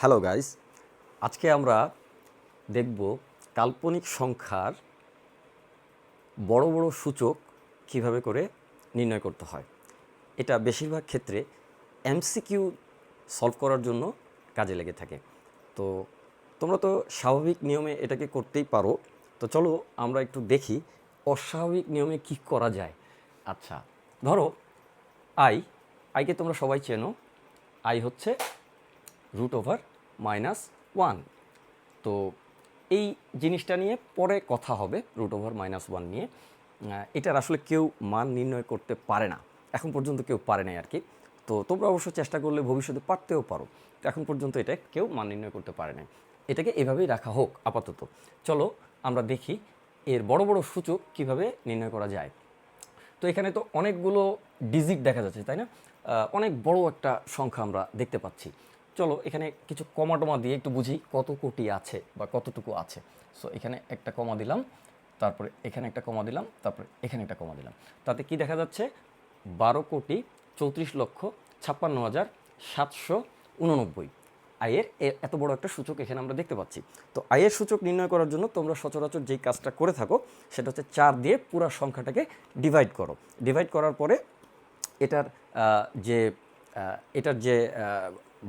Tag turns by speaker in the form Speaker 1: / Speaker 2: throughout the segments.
Speaker 1: Hello guys আজকে আমরা দেখব কাল্পনিক সংখ্যার বড় বড় সূচক কীভাবে করে নির্ণয় করতে হয়। এটা বেশিরভাগ ক্ষেত্রে এমসিকিউ সলভ করার জন্য কাজে লেগে থাকে। তো তোমরা তো স্বাভাবিক নিয়মে এটাকে করতেই পারো। তো চলো আমরা একটু দেখি অস্বাভাবিক নিয়মে কি করা যায়। আচ্ছা ধরো আই আইকে তোমরা সবাই চেনো। আই হচ্ছে রুট ওভার মাইনাস ওয়ান তো এই জিনিসটা নিয়ে পরে কথা হবে রুট ওভার মাইনাস ওয়ান নিয়ে। এটার আসলে কেউ মান নির্ণয় করতে পারে না। এখন পর্যন্ত কেউ পারে নাই আর কি। তো তোমরা অবশ্য চেষ্টা করলে ভবিষ্যতে পারতেও পারো। এখন পর্যন্ত এটা কেউ মান নির্ণয় করতে পারে না এটাকে এভাবেই রাখা হোক আপাতত। চলো আমরা দেখি এর বড় বড় সূচক কীভাবে নির্ণয় করা যায়। তো এখানে তো অনেকগুলো ডিজিট দেখা যাচ্ছে, তাই না? অনেক বড় একটা সংখ্যা আমরা দেখতে পাচ্ছি। চলো, এখানে কিছু কমা টমা দিয়ে একটু বুঝি কত কোটি আছে বা কতটুকু আছে। সো এখানে একটা কমা দিলাম, তারপরে এখানে একটা কমা দিলাম, তারপরে এখানে একটা কমা দিলাম। তাতে কি দেখা যাচ্ছে? বারো কোটি চৌত্রিশ লক্ষ ছাপ্পান্ন হাজার সাতশো উননব্বই। আয়ের এত বড় একটা সূচক এখানে আমরা দেখতে পাচ্ছি। তো আয়ের সূচক নির্ণয় করার জন্য তোমরা সচরাচর যেই কাজটা করে থাকো, সেটা হচ্ছে চার দিয়ে পুরো সংখ্যাটাকে ডিভাইড করো। ডিভাইড করার পরে এটার যে এটার যে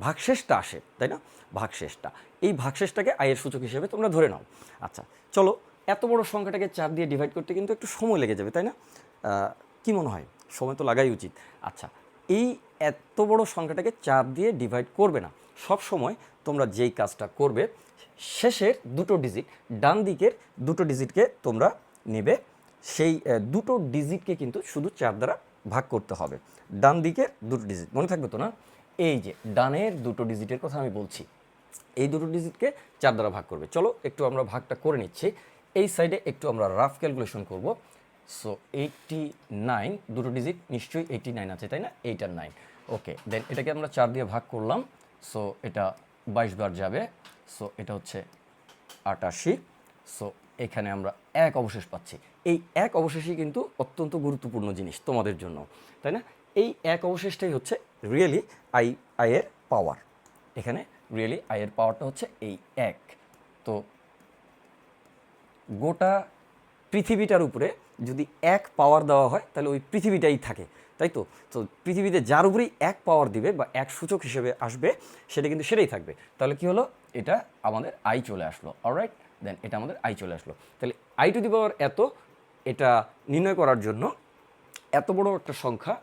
Speaker 1: ভাগশেষটা আসে, তাই না? ভাগশেষটা। এই ভাগশেষটাকে আয়ের সূচক হিসেবে তোমরা ধরে নাও। আচ্ছা চলো, এত বড় সংখ্যাটাকে চার দিয়ে ডিভাইড করতে কিন্তু একটু সময় লেগে যাবে, তাই না? কি মনে হয়? সময় তো লাগাই উচিত। আচ্ছা এই এত বড় সংখ্যাটাকে চার দিয়ে ডিভাইড করবে না। সব সময় তোমরা যেই কাজটা করবে, শেষের দুটো ডিজিট ডান দিকের দুটো ডিজিটকে তোমরা নেবে। সেই দুটো ডিজিটকে কিন্তু শুধু চার দ্বারা ভাগ করতে হবে। ডান দিকের দুটো ডিজিট মনে থাকবে তো না? এই যে, ডানের দুটো ডিজিটের কথা আমি বলছি, এই দুটো ডিজিটকে চার দ্বারা ভাগ করবে। চলো, একটু আমরা ভাগটা করে নিচ্ছি। এই সাইডে একটু আমরা রাফ ক্যালকুলেশন করব। সো এইটটি নাইন দুটো ডিজিট নিশ্চয়ই এইটটি নাইন আছে, তাই না? এইট আর নাইন ওকে দেন এটাকে আমরা চার দিয়ে ভাগ করলাম। সো এটা বাইশ বার যাবে। সো এটা হচ্ছে আটাশি। সো এখানে আমরা এক অবশেষ পাচ্ছি। এই এক অবশেষই কিন্তু অত্যন্ত গুরুত্বপূর্ণ জিনিস তোমাদের জন্য, তাই না? এই এক অবশেষটাই হচ্ছে রিয়েলি আই আয়ের পাওয়ার এখানে রিয়েলি আয়ের পাওয়ারটা হচ্ছে এই এক। তো গোটা পৃথিবীটার উপরে যদি এক পাওয়ার দেওয়া হয়, তাহলে ওই পৃথিবীটাই থাকে, তাই তো? তো পৃথিবীতে যার উপরেই এক পাওয়ার দিবে বা এক সূচক হিসেবে আসবে, সেটা কিন্তু সেটাই থাকবে। তাহলে কি হলো? এটা আমাদের আই চলে আসলো। অলরাইট দেন এটা আমাদের আই চলে আসলো। তাহলে আই টু দি পাওয়ার এত, এটা নির্ণয় করার জন্য এত বড় একটা সংখ্যা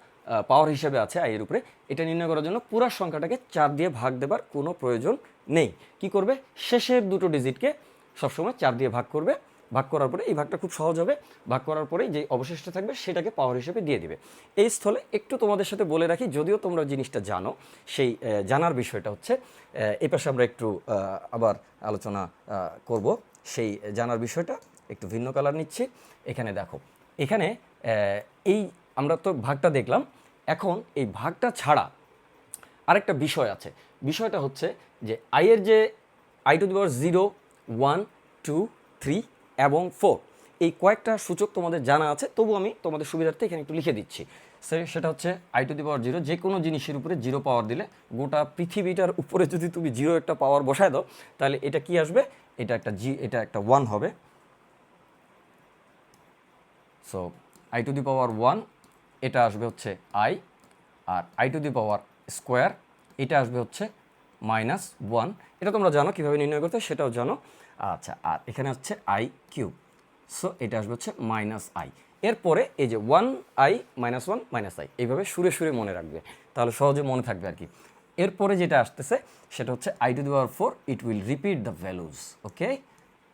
Speaker 1: পাওয়ার হিসেবে আছে আয়ের উপরে। এটা নির্ণয় করার জন্য পুরো সংখ্যাটাকে চার দিয়ে ভাগ দেবার কোনো প্রয়োজন নেই। কি করবে? শেষের দুটো ডিজিটকে সবসময় চার দিয়ে ভাগ করবে। ভাগ করার পরে এই ভাগটা খুব সহজ হবে। ভাগ করার পরে যে অবশিষ্ট থাকবে সেটাকে পাওয়ার হিসেবে দিয়ে দিবে। এই স্থলে একটু তোমাদের সাথে বলে রাখি, যদিও তোমরা জিনিসটা জানো, সেই জানার বিষয়টা হচ্ছে এই পাশে আমরা একটু আবার আলোচনা করব। সেই জানার বিষয়টা, একটু ভিন্ন কালার নিচ্ছি। এখানে দেখো, এখানে এই আমরা তো ভাগটা দেখলাম। এখন এই ভাগটা ছাড়া আরেকটা বিষয় আছে। বিষয়টা হচ্ছে যে আইয়ের যে i to the power zero one two three এবং ফোর এই কয়েকটা সূচক তোমাদের জানা আছে, তবু আমি তোমাদের সুবিধার্থে এখানে একটু লিখে দিচ্ছি। সেটা হচ্ছে i to the power zero যে কোনো জিনিসের উপরে জিরো পাওয়ার দিলে গোটা পৃথিবীটার উপরে যদি তুমি জিরো একটা পাওয়ার বসায় দাও, তাহলে এটা কি আসবে? এটা একটা জি এটা একটা ওয়ান হবে। So i to the power one এটা আসবে হচ্ছে i R i to the power square এটা আসবে হচ্ছে মাইনাস ওয়ান এটা তোমরা জানো কীভাবে নির্ণয় করতে সেটাও জানো। আচ্ছা আর এখানে হচ্ছে আই কিউব সো এটা আসবে হচ্ছে মাইনাস আই এরপরে এই যে one i minus one minus i এইভাবে সুরে সুরে মনে রাখবে। তাহলে সহজে মনে থাকবে আর কি। এরপরে যেটা আসতেছে, সেটা হচ্ছে i to the power four it will repeat the values okay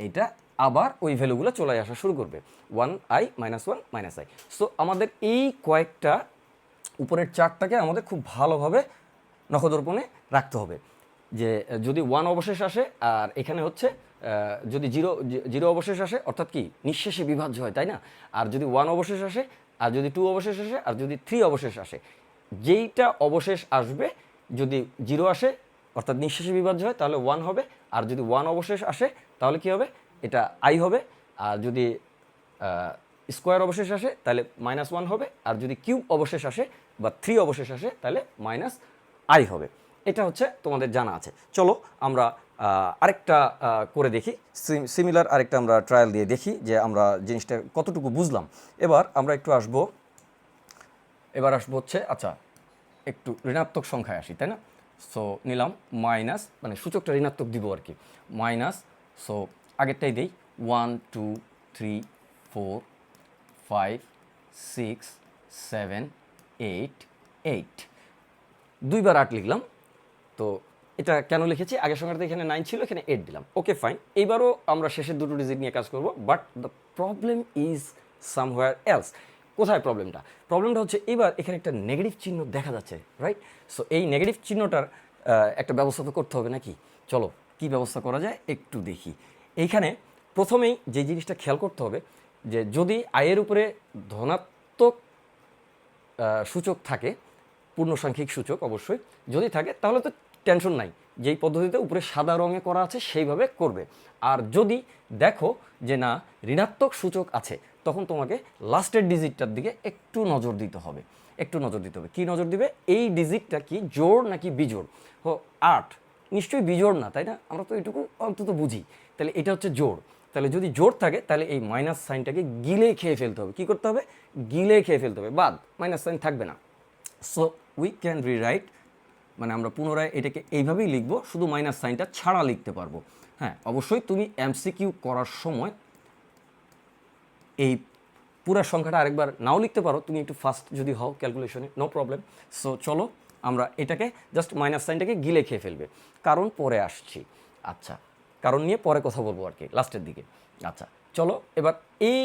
Speaker 1: এটা আবার ওই ভ্যালুগুলো চলে আসা শুরু করবে। One i minus one minus i. So আমাদের এই কয়েকটা উপরের চারটাকে আমাদের খুব ভালোভাবে নখদর্পণে রাখতে হবে। যে, যদি ওয়ান অবশেষ আসে, আর এখানে হচ্ছে যদি জিরো জিরো অবশেষ আসে, অর্থাৎ কি? নিঃশেষে বিভাজ্য হয়, তাই না? আর যদি ওয়ান অবশেষ আসে, আর যদি টু অবশেষ আসে, আর যদি থ্রি অবশেষ আসে, যেইটা অবশেষ আসবে, যদি জিরো আসে, অর্থাৎ নিঃশেষে বিভাজ্য হয়, তাহলে ওয়ান হবে। আর যদি ওয়ান অবশেষ আসে, তাহলে কি হবে? এটা আই হবে, আর যদি স্কোয়ার অবশেষ আসে, তাহলে মাইনাস ওয়ান হবে, আর যদি কিউব অবশেষ আসে বা থ্রি অবশেষ আসে, তাহলে মাইনাস আই হবে। এটা হচ্ছে তোমাদের জানা আছে। চলো আমরা আরেকটা করে দেখি। সিমিলার আরেকটা আমরা ট্রায়াল দিয়ে দেখি যে আমরা জিনিসটা কতটুকু বুঝলাম। এবার আমরা একটু আসব, এবার আসব হচ্ছে আচ্ছা একটু ঋণাত্মক সংখ্যায় আসি, তাই না? সো নিলাম মাইনাস মানে সূচকটা ঋণাত্মক দিব আর কি। মাইনাস সো আগেরটাই দেই। One two three four five six seven eight eight দুইবার আট লিখলাম। তো এটা কেন লিখেছি? আগের সংখ্যাটা এখানে নাইন ছিল, এখানে এইট দিলাম। ওকে ফাইন এইবারও আমরা শেষের দুটো ডিজিট নিয়ে কাজ করব but the problem is somewhere else কোথায় প্রবলেমটা প্রবলেমটা হচ্ছে এবার এখানে একটা নেগেটিভ চিহ্ন দেখা যাচ্ছে রাইট সো এই নেগেটিভ চিহ্নটার একটা ব্যবস্থা তো করতে হবে নাকি? চলো, কি ব্যবস্থা করা যায়? একটু দেখি। এইখানে প্রথমেই যে জিনিসটা খেয়াল করতে হবে যে যদি আয়ের উপরে ধনাত্মক সূচক থাকে, পূর্ণসাংখ্যিক সূচক অবশ্যই, যদি থাকে, তাহলে তো টেনশন নাই। যেই পদ্ধতিতে উপরে সাদা রঙে করা আছে, সেইভাবে করবে। আর যদি দেখো যে না, ঋণাত্মক সূচক আছে, তখন তোমাকে লাস্টের ডিজিটটার দিকে একটু নজর দিতে হবে। একটু নজর দিতে হবে। কী নজর দিবে? এই ডিজিটটা কি জোড় নাকি বিজোড়? ও আট। নিশ্চয়ই বিজোড় না, তাই না? আমরা তো এটুকু অন্তত বুঝি। তাহলে এটা হচ্ছে জোর। তাহলে যদি জোর থাকে, তাহলে এই মাইনাস সাইনটাকে গিলে খেয়ে ফেলতে হবে। কী করতে হবে? গিলে খেয়ে ফেলতে হবে। বাদ মাইনাস সাইন থাকবে না। সো উই ক্যান রিরাইট মানে আমরা পুনরায় এটাকে এইভাবেই লিখব, শুধু মাইনাস সাইনটা ছাড়া লিখতে পারব। হ্যাঁ অবশ্যই তুমি এমসিকিউ করার সময় এই পুরো সংখ্যাটা আরেকবার নাও লিখতে পারো। তুমি একটু ফাস্ট যদি হও ক্যালকুলেশনে নো প্রবলেম সো চলো, আমরা এটাকে জাস্ট মাইনাস সাইনটাকে গিলে খেয়ে ফেলবে। কারণ পরে আসছি। আচ্ছা কারণ নিয়ে পরে কথা বলব আর কি লাস্টের দিকে। আচ্ছা চলো, এবার এই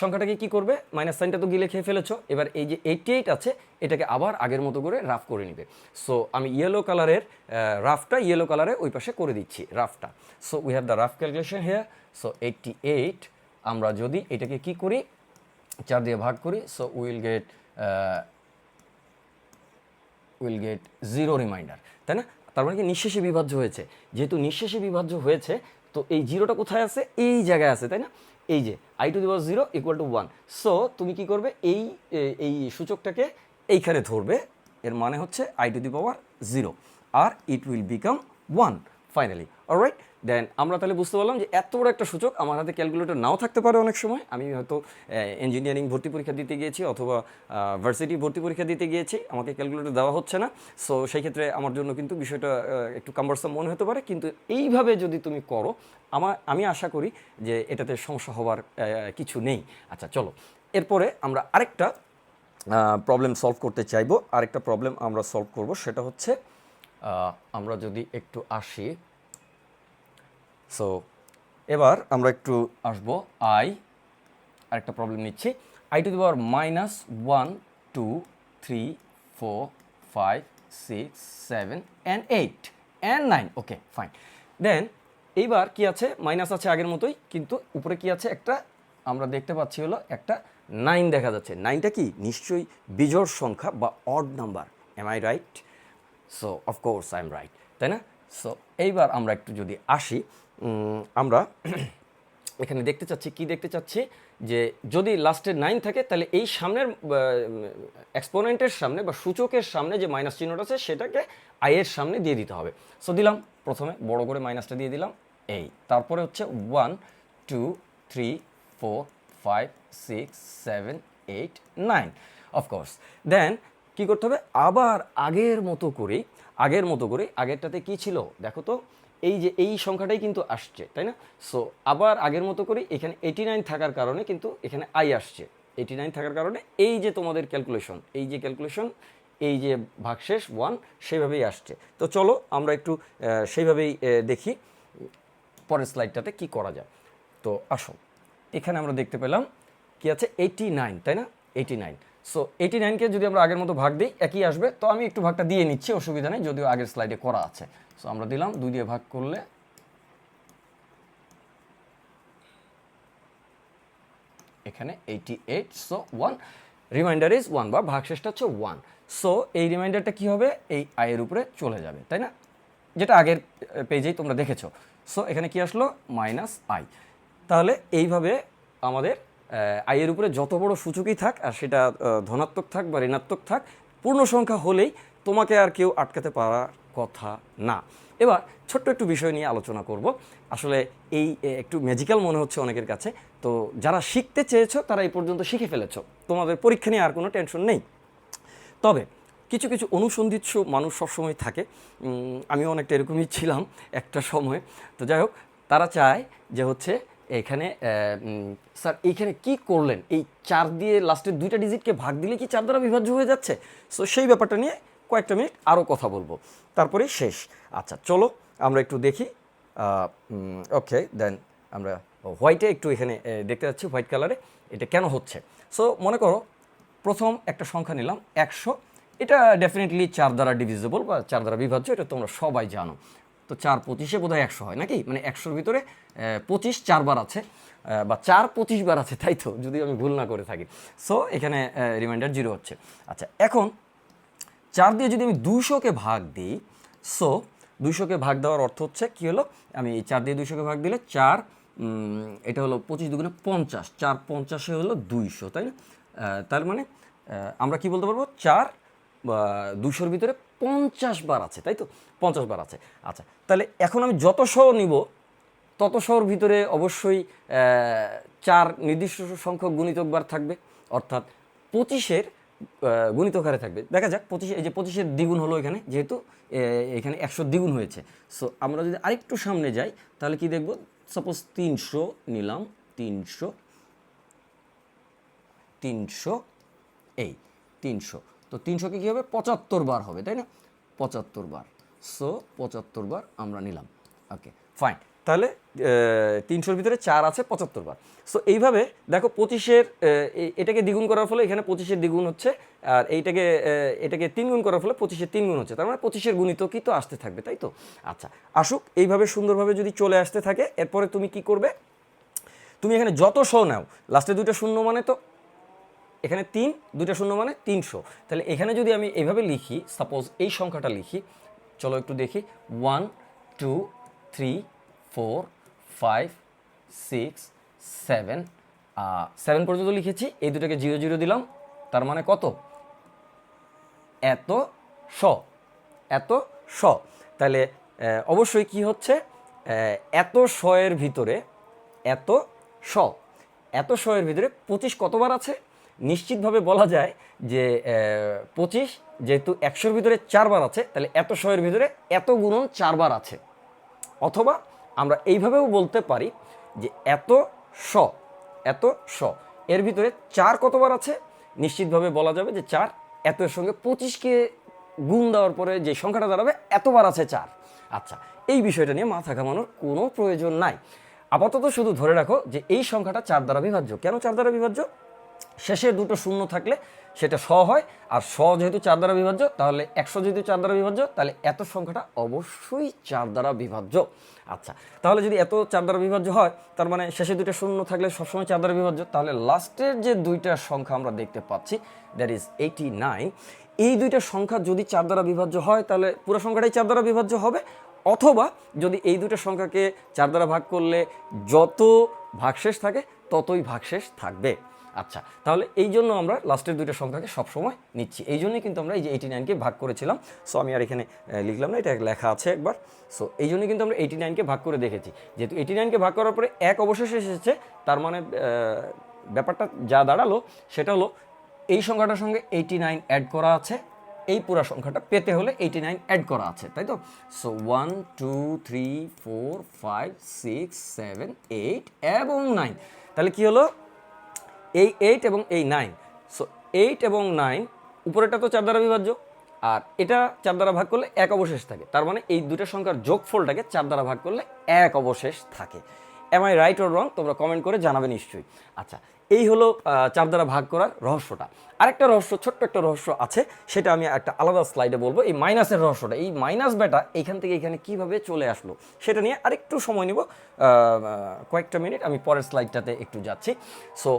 Speaker 1: সংখ্যাটাকে কি করবে? মাইনাস সাইনটা তো গিলে খেয়ে ফেলেছো। এবার এই যে এইটি এইট আছে, এটাকে আবার আগের মতো করে রাফ করে নিবে। সো আমি ইয়েলো কালারের রাফটা ইয়েলো কালারে ওই পাশে করে দিচ্ছি রাফটা so we have the rough calculation here so eighty eight আমরা যদি এটাকে কি করি? চার দিয়ে ভাগ করি। So will get will get zero remainder তাই না? তার মানে কি নিঃশেষে বিভাজ্য হয়েছে। যেহেতু নিঃশেষে বিভাজ্য হয়েছে, তো এই জিরোটা কোথায় আছে? এই জায়গায় আছে, তাই না? এই যে i to the power zero equal to one so তুমি কি করবে? এই এই সূচকটাকে এইখানে ধরবে, এর মানে হচ্ছে i to the power zero R it will become one finally alright then আমরা তাহলে বুঝতে পারলাম যে এত বড় একটা সূচক আমার হাতে ক্যালকুলেটর নাও থাকতে পারে অনেক সময়। আমি হয়তো ইঞ্জিনিয়ারিং ভর্তি পরীক্ষা দিতে গিয়েছি অথবা ভার্সিটি ভর্তি পরীক্ষা দিতে গিয়েছি। আমাকে ক্যালকুলেটর দেওয়া হচ্ছে না। সো সেই ক্ষেত্রে আমার জন্য কিন্তু বিষয়টা একটু কাম্বারসাম মনে হতে পারে। কিন্তু এইভাবে যদি তুমি করো আমার আমি আশা করি যে এটাতে সমস্যা আহ, কিছু নেই। আচ্ছা চলো। এরপরে আমরা আরেকটা প্রবলেম সলভ করতে চাইব। আরেকটা প্রবলেম আমরা সলভ করব। সেটা হচ্ছে আমরা যদি একটু আসি। সো এবার আমরা একটু আসব আই আরেকটা প্রবলেম নিচ্ছি। I to the power minus one two three four five six seven and eight and nine okay fine then এইবার কি আছে? মাইনাস আছে আগের মতোই, কিন্তু উপরে কি আছে? একটা, আমরা দেখতে পাচ্ছি হলো একটা নাইন দেখা যাচ্ছে। নাইনটা কি? নিশ্চয়ই বিজোড় সংখ্যা বা odd number am I right so of course I am right তাই না? সো এইবার আমরা একটু যদি আসি আমরা এখানে দেখতে চাচ্ছি, কি দেখতে চাচ্ছি? যে যদি লাস্টে নাইন থাকে, তাহলে এই সামনের এক্সপোনেন্টের সামনে বা সূচকের সামনে যে মাইনাস চিহ্নটা আছে, সেটাকে আয়ের সামনে দিয়ে দিতে হবে। সো দিলাম, প্রথমে বড় করে মাইনাসটা দিয়ে দিলাম, এই। তারপরে হচ্ছে one two three four five six seven eight nine of course then কি করতে হবে? আবার আগের মতো করেই, আগের মতো করে আগেরটাতে কি ছিল? দেখো তো এই যে এই সংখ্যাটাই কিন্তু আসছে, তাই না? সো আবার আগের মতো করে, এখানে এইটি নাইন থাকার কারণে কিন্তু এখানে আই আসছে। এইটি নাইন থাকার কারণে এই যে তোমাদের ক্যালকুলেশন এই যে ক্যালকুলেশন এই যে ভাগশেষ ওয়ান সেইভাবেই আসছে। তো চলো আমরা একটু সেইভাবেই দেখি পরের স্লাইডটাতে কি করা যায়। তো আসো, এখানে আমরা দেখতে পেলাম কি আছে? এইটি নাইন তাই না? এইটি নাইন সো এইটি নাইনকে যদি আমরা আগের মতো ভাগ দিই, একই আসবে। তো আমি একটু ভাগটা দিয়ে নিচ্ছি, অসুবিধা নেই, যদিও আগের স্লাইডে করা আছে। সো আমরা দিলাম, দুই দিয়ে ভাগ করলে এখানে eighty eight so one remainder is one বা ভাগশেষটা হচ্ছে ওয়ান সো এই রিমাইন্ডারটা কি হবে? এই আয়ের উপরে চলে যাবে, তাই না? যেটা আগের পেজেই তোমরা দেখেছ। সো এখানে কি আসলো? মাইনাস আই তাহলে এইভাবে আমাদের আয়ের উপরে যত বড় সূচকই থাক, আর সেটা ধনাত্মক থাক বা ঋণাত্মক থাক, পূর্ণ সংখ্যা হলেই তোমাকে আর কেউ আটকাতে পারার কথা না। এবার ছোট্ট একটু বিষয় নিয়ে আলোচনা করব। আসলে এই একটু ম্যাজিক্যাল মনে হচ্ছে অনেকের কাছে। তো যারা শিখতে চেয়েছো, তারা এই পর্যন্ত শিখে ফেলেছো। তোমাদের পরীক্ষা নিয়ে আর কোনো টেনশন নেই। তবে কিছু কিছু অনুসন্ধিৎস মানুষ সবসময় থাকে। আমিও অনেকটা এরকমই ছিলাম একটা সময়। তো যাই হোক, তারা চায় যে হচ্ছে এখানে স্যার, এইখানে কি করলেন? এই চার দিয়ে লাস্টের দুইটা ডিজিটকে ভাগ দিলে কি চার দ্বারা বিভাজ্য হয়ে যাচ্ছে? সো সেই ব্যাপারটা নিয়ে কয়েকটা মিনিট আরও কথা বলব। তারপরে শেষ। আচ্ছা চলো, আমরা একটু দেখি। ওকে, দেন আমরা হোয়াইটে একটু এখানে দেখতে পাচ্ছি হোয়াইট কালারে এটা কেন হচ্ছে? সো মনে করো, প্রথম একটা সংখ্যা নিলাম, একশো। এটা ডেফিনেটলি চার দ্বারা ডিভিজিবল বা চার দ্বারা বিভাজ্য, এটা তোমরা সবাই জানো। তো চার পঁচিশে বোধহয় একশো হয় নাকি? মানে একশোর ভিতরে পঁচিশ চারবার আছে বা চার পঁচিশ বার আছে, তাই তো? যদি আমি ভুল না করে থাকি। সো এখানে রিমাইন্ডার জিরো হচ্ছে। আচ্ছা এখন চার দিয়ে যদি আমি দুশোকে ভাগ দিই সো দুইশোকে ভাগ দেওয়ার অর্থ হচ্ছে, কী হলো? আমি এই চার দিয়ে দুশোকে ভাগ দিলে চার এটা হলো পঁচিশ দুগুণে পঞ্চাশ। চার পঞ্চাশে হলো দুইশো, তাই না? তার মানে আমরা কি বলতে পারব? চার দুশোর ভিতরে পঞ্চাশ বার আছে, তাই তো? পঞ্চাশ বার আছে। আচ্ছা তাহলে এখন আমি যত শো নিব, তত শোর ভিতরে অবশ্যই চার নির্দিষ্ট সংখ্যক গুণিতক বার থাকবে, অর্থাৎ পঁচিশের গুণিতক হারে থাকবে। দেখা যাক, পঁচিশে, এই যে পঁচিশের দ্বিগুণ হলো এখানে, যেহেতু এখানে একশো দ্বিগুণ হয়েছে। সো আমরা যদি আরেকটু সামনে যাই, তাহলে কি দেখব? সাপোজ তিনশো নিলাম, তিনশো তিনশো, এই, তিনশো। তো তিনশোকে কী হবে? পঁচাত্তর বার হবে, তাই না? পঁচাত্তর বার। সো পঁচাত্তর বার আমরা নিলাম। ওকে ফাইন তাহলে তিনশোর ভিতরে চার আছে, পঁচাত্তর বার। সো এইভাবে দেখো পঁচিশের এটাকে দ্বিগুণ করার ফলে এখানে পঁচিশের দ্বিগুণ হচ্ছে, আর এইটাকে এটাকে তিন গুণ করার ফলে পঁচিশের তিন গুণ হচ্ছে। তার মানে পঁচিশের গুণিতকই তো আসতে থাকবে, তাই তো? আচ্ছা আসুক, এইভাবে সুন্দরভাবে যদি চলে আসতে থাকে, এরপরে তুমি কি করবে? তুমি এখানে যত শো নাও, লাস্টে দুইটা শূন্য মানে তো এখানে তিন, দুইটা শূন্য মানে তিনশো। তাহলে এখানে যদি আমি এইভাবে লিখি সাপোজ এই সংখ্যাটা লিখি, চলো একটু দেখি। One two three four five six seven seven পর্যন্ত লিখেছি, এই দুটাকে জিরো জিরো দিলাম, তার মানে কত? এত শ এত শ। তাহলে অবশ্যই কি হচ্ছে? এত শ এর ভিতরে, এত শ এত শ এর ভিতরে পঁচিশ কতবার আছে? নিশ্চিতভাবে বলা যায় যে পঁচিশ যেহেতু একশোর ভিতরে চারবার আছে, তাহলে এত শ এর ভিতরে এত গুণন চারবার আছে। অথবা আমরা এইভাবেও বলতে পারি যে, এত শ এত শ, এর ভিতরে চার কতবার আছে? নিশ্চিতভাবে বলা যাবে যে, চার এত এর সঙ্গে পঁচিশকে গুণ দেওয়ার পরে যে সংখ্যাটা দাঁড়াবে, এতবার আছে চার। আচ্ছা এই বিষয়টা নিয়ে মাথা ঘামানোর কোনো প্রয়োজন নাই। আপাতত শুধু ধরে রাখো যে, এই সংখ্যাটা চার দ্বারা বিভাজ্য। কেন চার দ্বারা বিভাজ্য? শেষে দুটো শূন্য থাকলে সেটা স হয়, আর স যেহেতু চার দ্বারা বিভাজ্য, তাহলে একশো যেহেতু চার দ্বারা বিভাজ্য, তাহলে এত সংখ্যাটা অবশ্যই চার দ্বারা বিভাজ্য। আচ্ছা তাহলে যদি এত চার দ্বারা বিভাজ্য হয়, তার মানে শেষে দুইটা শূন্য থাকলে সবসময় চার দ্বারা বিভাজ্য, তাহলে লাস্টের যে দুইটা সংখ্যা আমরা দেখতে পাচ্ছি দ্যাট ইজ এইটি নাইন এই দুইটা সংখ্যা যদি চার দ্বারা বিভাজ্য হয়, তাহলে পুরো সংখ্যাটাই চার দ্বারা বিভাজ্য হবে, অথবা যদি এই দুটো সংখ্যাকে চার দ্বারা ভাগ করলে যত ভাগশেষ থাকে, ততই ভাগশেষ থাকবে। আচ্ছা তাহলে এই জন্য আমরা লাস্টের দুইটা সংখ্যাকে সবসময় নিচ্ছি। এই জন্যই কিন্তু আমরা এই যে এইটি নাইনকে ভাগ করেছিলাম। সো আমি আর এখানে লিখলাম না, এটা লেখা আছে একবার। সো এই জন্যই কিন্তু আমরা এইটি নাইনকে ভাগ করে দেখেছি। যেহেতু এইটি নাইনকে ভাগ করার পরে এক অবশেষে এসেছে, তার মানে ব্যাপারটা যা দাঁড়াল, সেটা হলো এই সংখ্যাটার সঙ্গে এইটি নাইন অ্যাড করা আছে। এই পুরো সংখ্যাটা পেতে হলে এইটি নাইন অ্যাড করা আছে, তাই তো? So one two three four five six seven eight এবং নাইন তাহলে কি হলো? এই এইট এবং এই নাইন সো এইট এবং নাইন উপরেটা তো চার দ্বারা বিভাজ্য, আর এটা চার দ্বারা ভাগ করলে এক অবশেষ থাকে। তার মানে এই দুটো সংখ্যার যোগফলটাকে চার দ্বারা ভাগ করলে এক অবশেষ থাকে। Am I right or wrong তোমরা কমেন্ট করে জানাবে নিশ্চয়ই। আচ্ছা এই হলো চার দ্বারা ভাগ করার রহস্যটা। আরেকটা রহস্য, ছোট্ট একটা রহস্য আছে, সেটা আমি একটা আলাদা স্লাইডে বলব। এই মাইনাসের রহস্যটা, এই মাইনাস বেটা এখান থেকে এখানে কীভাবে চলে আসলো, সেটা নিয়ে আরেকটু সময় নিব। কয়েকটা মিনিট আমি পরের স্লাইডটাতে একটু যাচ্ছি। সো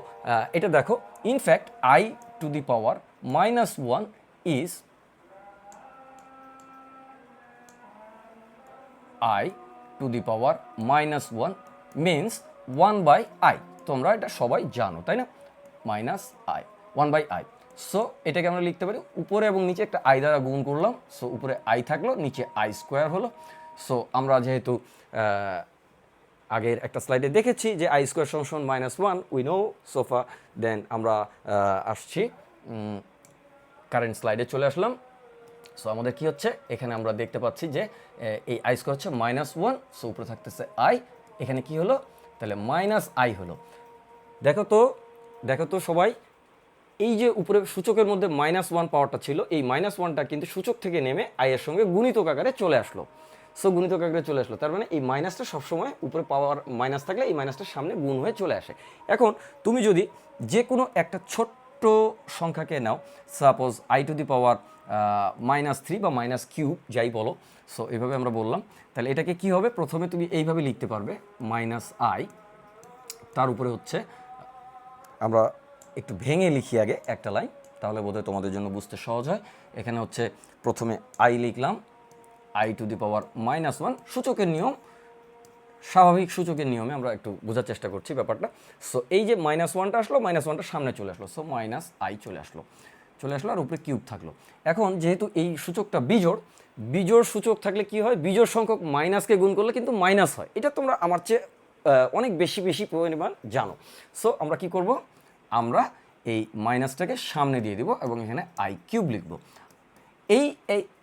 Speaker 1: এটা দেখো in fact i to the power minus one is i to the power minus one means one by i তোমরা এটা সবাই জানো, তাই না? Minus i one by i so এটাকে আমরা লিখতে পারি উপরে এবং নিচে একটা আই দ্বারা গুণ করলাম। সো উপরে আই থাকল, নিচে আই স্কোয়ার হলো। সো আমরা যেহেতু আগের একটা স্লাইডে দেখেছি যে আই স্কোয়ার সমান minus one we know so far then আমরা আসছি। কারেন্ট স্লাইডে চলে আসলাম। সো আমাদের কি হচ্ছে? এখানে আমরা দেখতে পাচ্ছি যে এই আই স্কোয়ার হচ্ছে মাইনাস ওয়ান সো উপরে থাকতেছে আই এখানে কি হলো? তাহলে মাইনাস আই হলো। দেখো তো দেখো তো সবাই, এই যে উপরে সূচকের মধ্যে মাইনাস ওয়ান পাওয়ারটা ছিল, এই মাইনাস ওয়ানটা কিন্তু সূচক থেকে নেমে আয়ের সঙ্গে গুণিতক আকারে চলে আসলো। সো গুণিতক আকারে চলে আসলো। তার মানে এই মাইনাসটা সবসময় উপরে পাওয়ার মাইনাস থাকলে এই মাইনাসটার সামনে গুণ হয়ে চলে আসে। এখন তুমি যদি যে কোনো একটা ছোট্ট সংখ্যাকে নাও। Suppose i to the power minus three বা মাইনাস কিউব যাই বলো। সো এইভাবে আমরা বললাম। তাহলে এটাকে কি হবে? প্রথমে তুমি এইভাবে লিখতে পারবে মাইনাস আই তার উপরে হচ্ছে, আমরা একটু ভেঙে লিখি আগে একটা লাইন, তাহলে বোধহয় তোমাদের জন্য বুঝতে সহজ হয়। এখানে হচ্ছে প্রথমে আই লিখলাম i to the power minus one সূচকের নিয়ম স্বাভাবিক সূচকের নিয়মে আমরা একটু বোঝার চেষ্টা করছি ব্যাপারটা। সো এই যে মাইনাস ওয়ানটা আসলো মাইনাস ওয়ানটা সামনে চলে আসলো। সো মাইনাস আই চলে আসলো। চলে আসলো আর উপরে কিউব থাকল। এখন যেহেতু এই সূচকটা বিজোড় বিজোড় সূচক থাকলে কি হয়? বিজোড় সংখ্যক মাইনাসকে গুণ করলে কিন্তু মাইনাস হয়। এটা তোমরা আমার চেয়ে অনেক বেশি বেশি পরিমাণ জানো। সো আমরা কি করব? আমরা এই মাইনাসটাকে সামনে দিয়ে দিব এবং এখানে আই কিউব লিখব। এই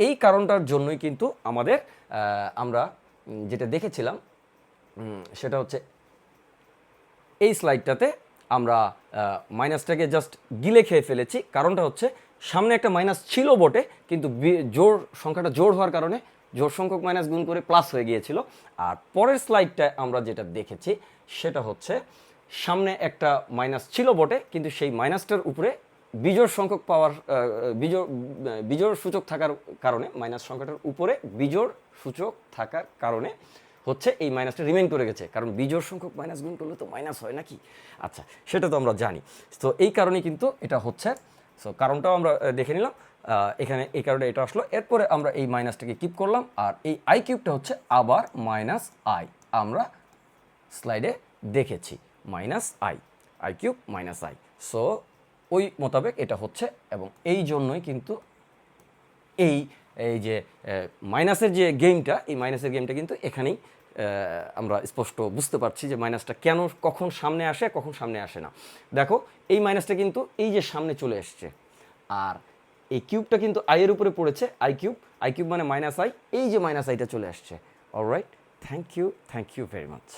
Speaker 1: এই কারণটার জন্যই কিন্তু আমাদের আমরা যেটা দেখেছিলাম সেটা হচ্ছে এই স্লাইডটাতে আমরা মাইনাসটাকে জাস্ট গিলে খেয়ে ফেলেছি। কারণটা হচ্ছে সামনে একটা মাইনাস ছিল বটে, কিন্তু জোর সংখ্যাটা জোর হওয়ার কারণে জোর সংখ্যক মাইনাস গুণ করে প্লাস হয়ে গিয়েছিল। আর পরের স্লাইডটায় আমরা যেটা দেখেছি, সেটা হচ্ছে সামনে একটা মাইনাস ছিল বটে, কিন্তু সেই মাইনাসটার উপরে বিজোড় সংখ্যক পাওয়ার বিজোড় বিজোড় সূচক থাকার কারণে মাইনাস সংখ্যাটার উপরে বিজোড় সূচক থাকার কারণে হচ্ছে এই মাইনাসটা রিমেইন করে গেছে। কারণ বিজোড় সংখ্যক মাইনাস গুণ করলে তো মাইনাস হয় নাকি? আচ্ছা সেটা তো আমরা জানি। তো এই কারণেই কিন্তু এটা হচ্ছে সো কারণটাও আমরা দেখে নিলাম। এখানে এই কারণে এটা আসলো। এরপরে আমরা এই মাইনাসটাকে কিপ করলাম আর এই আই কিউবটা হচ্ছে আবার মাইনাস আই আমরা স্লাইডে দেখেছি minus i i cube minus i so ওই মোতাবেক এটা হচ্ছে এবং এই জন্যই কিন্তু এই এই যে মাইনাসের যে গেমটা এই মাইনাসের গেমটা কিন্তু এখানেই আমরা স্পষ্ট বুঝতে পারছি যে মাইনাসটা কেন, কখন সামনে আসে, কখন সামনে আসে না। দেখো, এই মাইনাসটা কিন্তু এই যে সামনে চলে এসছে। আর এই কিউবটা কিন্তু আইয়ের উপরে পড়েছে আই কিউব আই কিউব মানে মাইনাস আই এই যে মাইনাস আইটা চলে আসছে alright thank you thank you very much